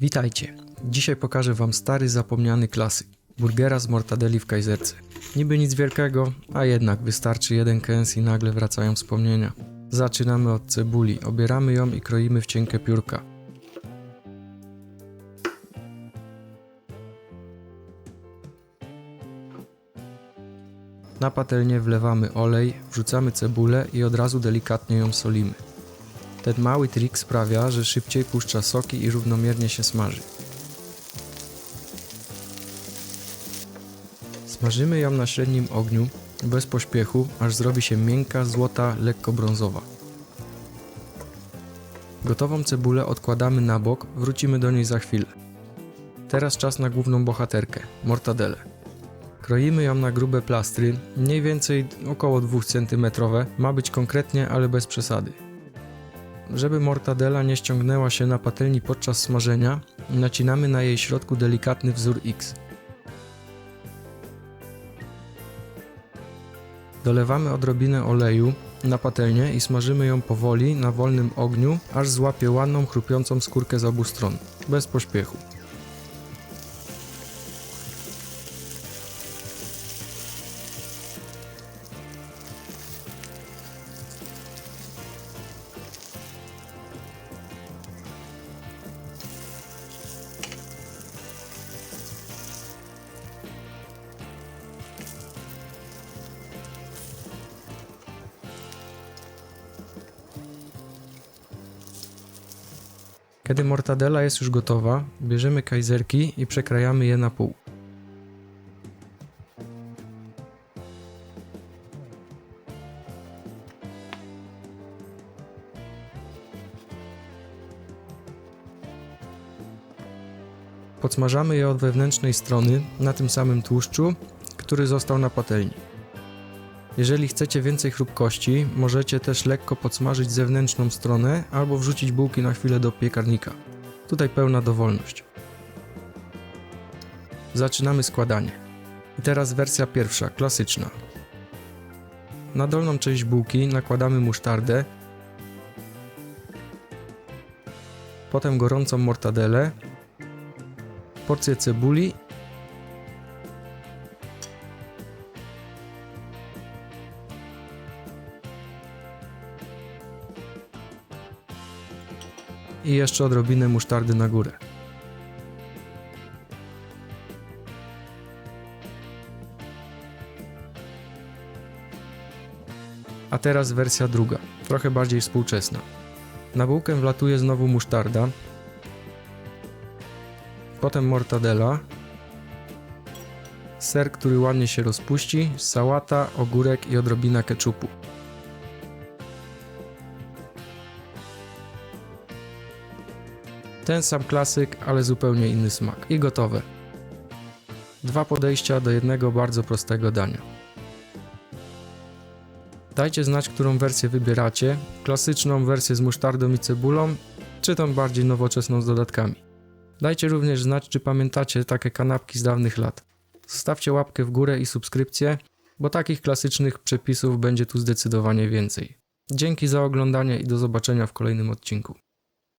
Witajcie. Dzisiaj pokażę Wam stary zapomniany klasyk. Burgera z mortadeli w Kajzerce. Niby nic wielkiego, a jednak wystarczy jeden kęs i nagle wracają wspomnienia. Zaczynamy od cebuli, obieramy ją i kroimy w cienkie piórka. Na patelnię wlewamy olej, wrzucamy cebulę i od razu delikatnie ją solimy. Ten mały trik sprawia, że szybciej puszcza soki i równomiernie się smaży. Smażymy ją na średnim ogniu, bez pośpiechu, aż zrobi się miękka, złota, lekko brązowa. Gotową cebulę odkładamy na bok, wrócimy do niej za chwilę. Teraz czas na główną bohaterkę mortadelę. Kroimy ją na grube plastry, mniej więcej około 2 cm. Ma być konkretnie, ale bez przesady. Żeby mortadela nie ściągnęła się na patelni podczas smażenia, nacinamy na jej środku delikatny wzór X. Dolewamy odrobinę oleju na patelnię i smażymy ją powoli na wolnym ogniu, aż złapie ładną, chrupiącą skórkę z obu stron, bez pośpiechu. Kiedy mortadela jest już gotowa, bierzemy kajzerki i przekrajamy je na pół. Podsmażamy je od wewnętrznej strony na tym samym tłuszczu, który został na patelni. Jeżeli chcecie więcej chrupkości, możecie też lekko podsmażyć zewnętrzną stronę albo wrzucić bułki na chwilę do piekarnika. Tutaj pełna dowolność. Zaczynamy składanie. I teraz wersja pierwsza, klasyczna. Na dolną część bułki nakładamy musztardę, potem gorącą mortadelę, porcję cebuli i jeszcze odrobinę musztardy na górę. A teraz wersja druga, trochę bardziej współczesna. Na bułkę wlatuje znowu musztarda, potem mortadela, ser, który ładnie się rozpuści, sałata, ogórek i odrobina keczupu. Ten sam klasyk, ale zupełnie inny smak. I gotowe. Dwa podejścia do jednego bardzo prostego dania. Dajcie znać, którą wersję wybieracie. Klasyczną wersję z musztardą i cebulą, czy tą bardziej nowoczesną z dodatkami. Dajcie również znać, czy pamiętacie takie kanapki z dawnych lat. Zostawcie łapkę w górę i subskrypcję, bo takich klasycznych przepisów będzie tu zdecydowanie więcej. Dzięki za oglądanie i do zobaczenia w kolejnym odcinku.